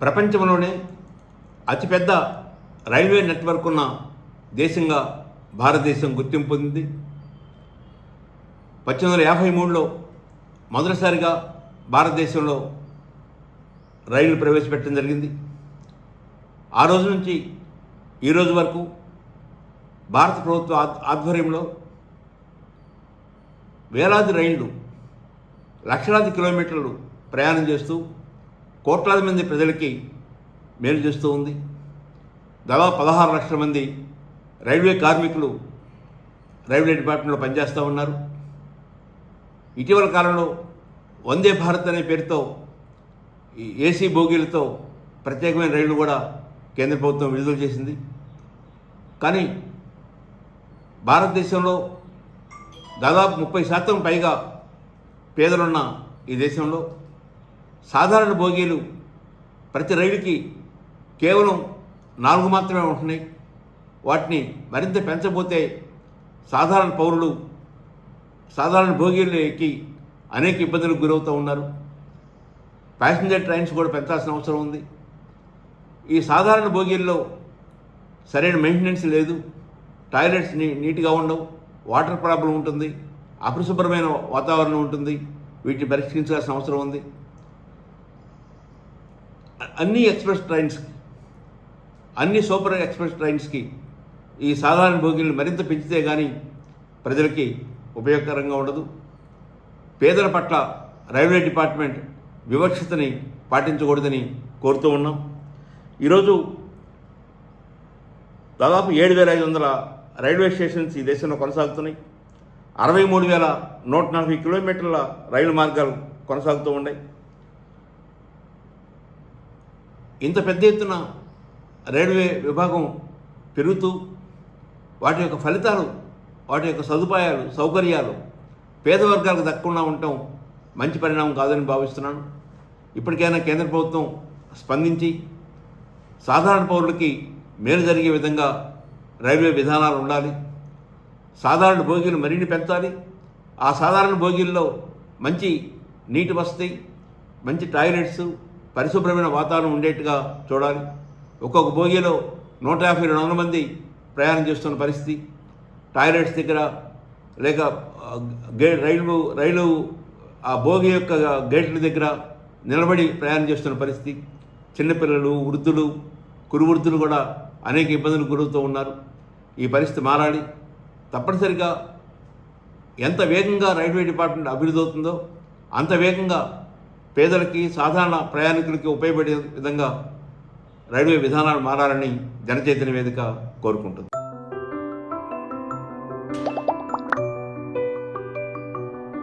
ప్రపంచంలోనే అతిపెద్ద railway network ఉన్న దేశంగా భారతదేశం గుర్తింపు పొందింది. పద్దెనిమిది వందల యాభై మూడులో మొదటిసారిగా భారతదేశంలో రైళ్ళు ప్రవేశపెట్టడం జరిగింది. ఆ రోజు నుంచి ఈ రోజు వరకు భారత ప్రభుత్వ ఆధ్వర్యంలో వేలాది రైళ్ళు లక్షలాది కిలోమీటర్లు ప్రయాణం చేస్తూ కోట్లాది మంది ప్రజలకి మేలు చేస్తూ ఉంది. దాదాపు పదహారు లక్షల మంది రైల్వే కార్మికులు రైల్వే డిపార్ట్మెంట్లో పనిచేస్తూ ఉన్నారు. ఇటీవల కాలంలో వందే భారత్ అనే పేరుతో ఈ ఏసీ బోగీలతో ప్రత్యేకమైన రైళ్ళు కూడా కేంద్ర ప్రభుత్వం విడుదల చేసింది. కానీ భారతదేశంలో దాదాపు ముప్పై శాతం పైగా పేదలున్న ఈ దేశంలో సాధారణ బోగీలు ప్రతి రైలుకి కేవలం నాలుగు మాత్రమే ఉంటున్నాయి. వాటిని మరింత పెంచబోతే సాధారణ పౌరులు సాధారణ బోగీలు ఎక్కి అనేక ఇబ్బందులకు గురవుతూ ఉన్నారు. ప్యాసింజర్ ట్రైన్స్ కూడా పెంచాల్సిన అవసరం ఉంది. ఈ సాధారణ బోగీల్లో సరైన మెయింటెనెన్స్ లేదు. టాయిలెట్స్ నీ నీట్గా ఉండవు వాటర్ ప్రాబ్లం ఉంటుంది అపరిశుభ్రమైన వాతావరణం ఉంటుంది వీటిని పరిష్కరించాల్సిన అవసరం ఉంది. అన్ని ఎక్స్ప్రెస్ ట్రైన్స్కి అన్ని సూపర్ ఎక్స్ప్రెస్ ట్రైన్స్కి ఈ సాధారణ బోగీలు మరింత పెంచితే కానీ ప్రజలకి ఉపయోగకరంగా ఉండదు. పేదల పట్ల రైల్వే డిపార్ట్మెంట్ వివక్షతని పాటించకూడదని కోరుతూ ఉన్నాం. ఈరోజు దాదాపు ఏడు వేల ఐదు వందల రైల్వే స్టేషన్స్ ఈ దేశంలో కొనసాగుతున్నాయి. అరవై మూడు వేల నూట నలభై కిలోమీటర్ల రైలు మార్గాలు కొనసాగుతూ ఉన్నాయి. ఇంత పెద్ద ఎత్తున రైల్వే విభాగం పెరుగుతూ వాటి యొక్క ఫలితాలు వాటి యొక్క సదుపాయాలు సౌకర్యాలు పేద వర్గాలకు దక్కకుండా ఉండటం మంచి పరిణామం కాదని భావిస్తున్నాను. ఇప్పటికైనా కేంద్ర ప్రభుత్వం స్పందించి సాధారణ పౌరులకి మేలు జరిగే విధంగా రైల్వే విధానాలు ఉండాలి. సాధారణ భోగిలు మరిన్ని పెంచాలి. ఆ సాధారణ భోగిల్లో మంచి నీటి వసతి మంచి టాయిలెట్స్ పరిశుభ్రమైన వాతావరణం ఉండేట్టుగా చూడాలి. ఒక్కొక్క భోగిలో నూట యాభై రెండు వందల మంది ప్రయాణం చేస్తున్న పరిస్థితి. టాయిలెట్స్ దగ్గర లేక గే రైలు రైలు ఆ భోగి యొక్క గేట్ల దగ్గర నిలబడి ప్రయాణం చేస్తున్న పరిస్థితి. చిన్నపిల్లలు వృద్ధులు కురువృద్ధులు కూడా అనేక ఇబ్బందులు గురవుతూ ఉన్నారు. ఈ పరిస్థితి మారాలి. తప్పనిసరిగా ఎంత వేగంగా రైల్వే డిపార్ట్మెంట్ అభివృద్ధి అవుతుందో అంత వేగంగా పేదలకి సాధారణ ప్రయాణికులకి ఉపయోగపడే విధంగా రైల్వే విధానాలు మారాలని జనచైతన్య వేదిక కోరుకుంటుంది.